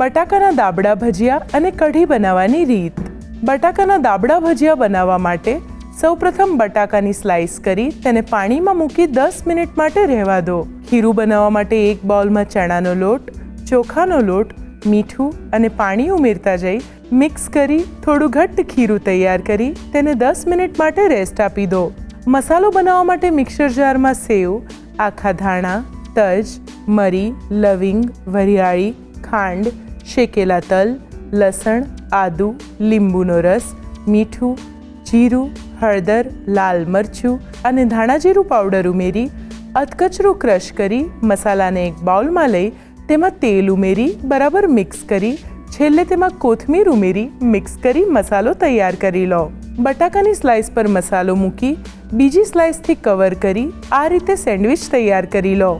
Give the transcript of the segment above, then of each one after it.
બટાકાના દાબડા ભજીયા અને કઢી બનાવવાની રીત. બટાકાના દાબડા ભજીયા બનાવવા માટે સૌપ્રથમ બટાકાની સ્લાઇસ કરી તેને પાણીમાં મૂકી દસ મિનિટ માટે રહેવા દો. ખીરું બનાવવા માટે એક બાઉલમાં ચણાનો લોટ, ચોખાનો લોટ, મીઠું અને પાણી ઉમેરતા જઈ મિક્સ કરી થોડું ઘટ્ટ ખીરું તૈયાર કરી તેને દસ મિનિટ માટે રેસ્ટ આપી દો. મસાલો બનાવવા માટે મિક્સર જારમાં સેવ, આખા ધાણા, તજ, મરી, લવિંગ, વરિયાળી, ખાંડ શેકેલા તલ, લસણ, આદુ, લીંબુનો રસ, મીઠું, જીરું, હળદર, લાલ મરચું અને ધાણા જીરું પાવડર ઉમેરી, અધકચરું ક્રશ કરી મસાલાને એક બાઉલમાં લઈ તેમાં તેલ ઉમેરી, બરાબર મિક્સ કરી, છેલ્લે તેમાં કોથમીર ઉમેરી, મિક્સ કરી મસાલો તૈયાર કરી લો. બટાકાની સ્લાઇસ પર મસાલો મૂકી, બીજી સ્લાઇસથી કવર કરી આ રીતે સેન્ડવિચ તૈયાર કરી લો.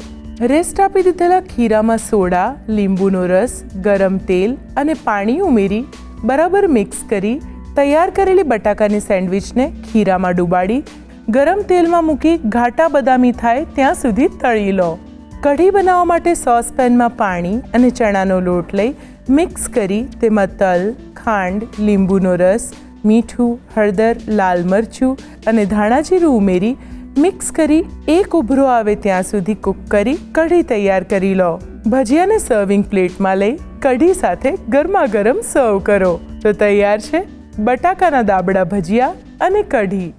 રેસ્ટ આપી દીધેલા ખીરામાં સોડા, લીંબુનો રસ, ગરમ તેલ અને પાણી ઉમેરી બરાબર મિક્સ કરી તૈયાર કરેલી બટાકાની સેન્ડવિચને ખીરામાં ડુબાડી ગરમ તેલમાં મૂકી ઘાટા બદામી થાય ત્યાં સુધી તળી લો. કઢી બનાવવા માટે સોસપેનમાં પાણી અને ચણાનો લોટ લઈ મિક્સ કરી તેમાં તલ, ખાંડ, લીંબુનો રસ, મીઠું, હળદર, લાલ મરચું અને ધાણા જીરું ઉમેરી મિક્સ કરી એક ઉભરો આવે ત્યાં સુધી કૂક કરી કઢી તૈયાર કરી લો. ભજીયાને સર્વિંગ પ્લેટમાં લઈ કઢી સાથે ગરમા ગરમ સર્વ કરો. તો તૈયાર છે બટાકાના દાબડા ભજીયા અને કઢી.